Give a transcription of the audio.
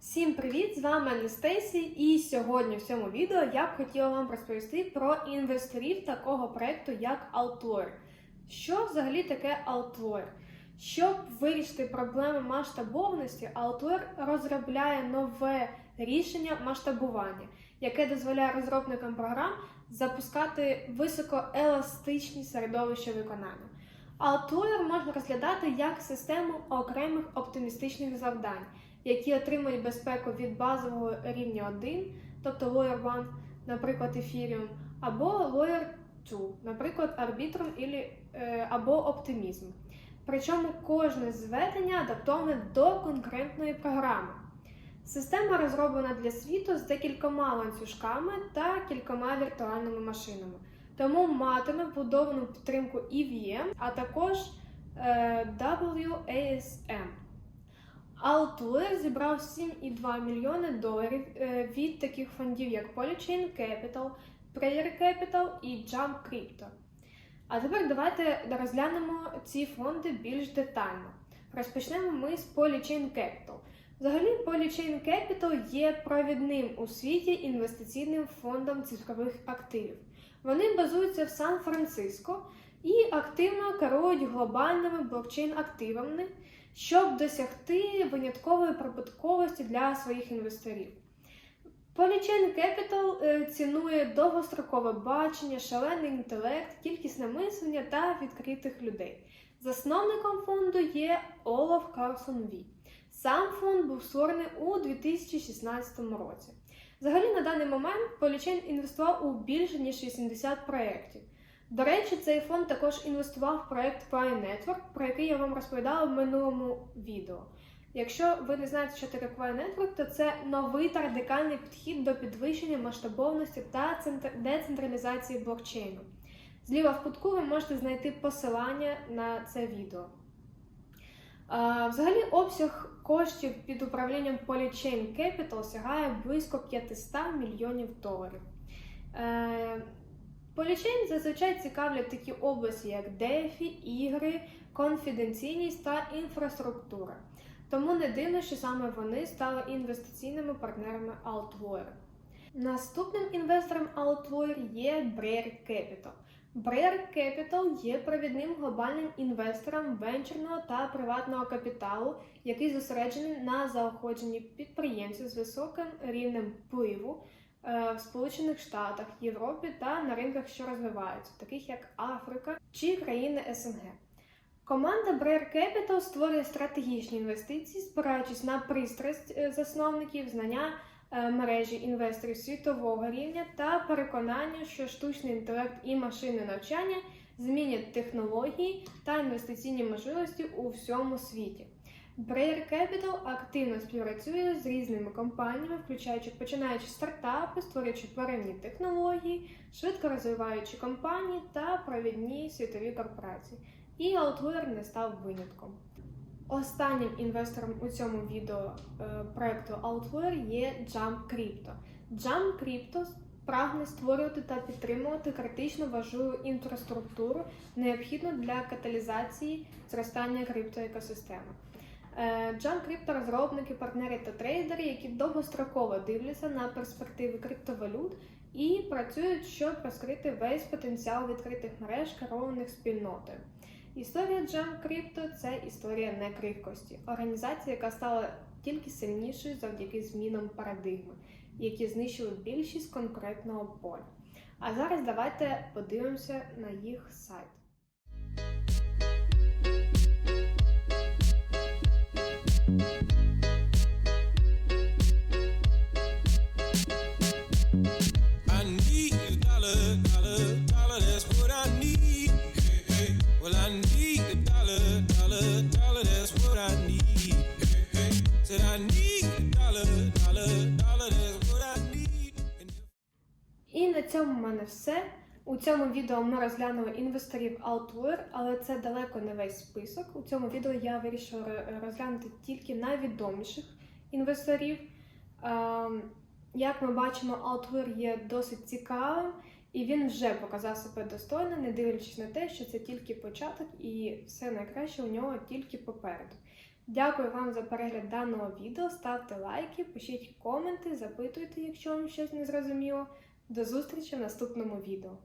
Всім привіт! З вами Анастасія, і сьогодні в цьому відео я б хотіла вам розповісти про інвесторів такого проекту, як Altour. Що взагалі таке Altour? Щоб вирішити проблеми масштабованості, Altour розробляє нове рішення масштабування, яке дозволяє розробникам програм запускати високоеластичні середовища виконання. Altour можна розглядати як систему окремих оптимістичних завдань які отримують безпеку від базового рівня 1, тобто Layer 1, наприклад, Ethereum, або Layer 2, наприклад, Arbitrum е, або Optimism. Причому кожне зведення адаптоване до конкретної програми. Система розроблена для світу з декількома ланцюжками та кількома віртуальними машинами, тому матиме вбудовану підтримку EVM, а також е, WASM. Altour зібрав 7,2 мільйони доларів е, від таких фондів, як Polychain Capital, Prayer Capital і Jump Crypto. А тепер давайте розглянемо ці фонди більш детально. Розпочнемо ми з Polychain Capital. Взагалі, Polychain Capital є провідним у світі інвестиційним фондом цифрових активів. Вони базуються в Сан-Франциско і активно керують глобальними блокчейн-активами щоб досягти виняткової прибутковості для своїх інвесторів. Polychain Capital е, цінує довгострокове бачення, шалений інтелект, кількісне мислення та відкритих людей. Засновником фонду є Олаф Карлсон Ві. Сам фонд був створений у 2016 році. Взагалі, на даний момент Polychain інвестував у більше ніж 80 проєктів. До речі, цей фонд також інвестував в проект Prime Network, про який я вам розповідала в минулому відео. Якщо ви не знаєте, що таке Prime Network, то це новий та радикальний підхід до підвищення масштабовності та децентралізації блокчейну. Зліва в кутку ви можете знайти посилання на це відео. Взагалі, обсяг коштів під управлінням Polychain Capital сягає близько 500 мільйонів доларів. Полічейн зазвичай цікавлять такі області, як DeFi, ігри, конфіденційність та інфраструктура. Тому не дивно, що саме вони стали інвестиційними партнерами Altware. Наступним інвестором Altware є Brayer Capital. Brayer Capital є провідним глобальним інвестором венчурного та приватного капіталу, який зосереджений на заохоченні підприємців з високим рівнем впливу. Е, в Сполучених Штатах, Європі та на ринках, що розвиваються, таких як Африка чи країни СНГ. Команда Brayer Capital створює стратегічні інвестиції, спираючись на пристрасть е, засновників, знання е, мережі інвесторів світового рівня та переконання, що штучний інтелект і машинне навчання змінять технології та інвестиційні можливості у всьому світі. Brayer Capital активно співпрацює з різними компаніями, включаючи починаючи стартапи, створюючи первинні технології, швидко розвиваючи компанії та провідні світові корпорації. І Outlier не став винятком. Останнім інвестором у цьому відео е, проекту Outlier є Jump Crypto. Jump Crypto прагне створювати та підтримувати критично важливу інфраструктуру, необхідну для каталізації зростання криптоекосистеми. Джан Крипто розробники, партнери та трейдери, які довгостроково дивляться на перспективи криптовалют і працюють, щоб розкрити весь потенціал відкритих мереж, керованих спільнотою. Історія Джам Крипто це історія некрихкості, організація, яка стала тільки сильнішою завдяки змінам парадигми, які знищили більшість конкретного поля. А зараз давайте подивимося на їх сайт. І на цьому в мене все. У цьому відео ми розглянули інвесторів Altware, але це далеко не весь список. У цьому відео я вирішила розглянути тільки найвідоміших інвесторів. Ем, як ми бачимо, Altware є досить цікавим і він вже показав себе достойно, не дивлячись на те, що це тільки початок і все найкраще у нього тільки попереду. Дякую вам за перегляд даного відео. Ставте лайки, пишіть коменти, запитуйте, якщо вам щось не зрозуміло. До зустрічі в наступному відео.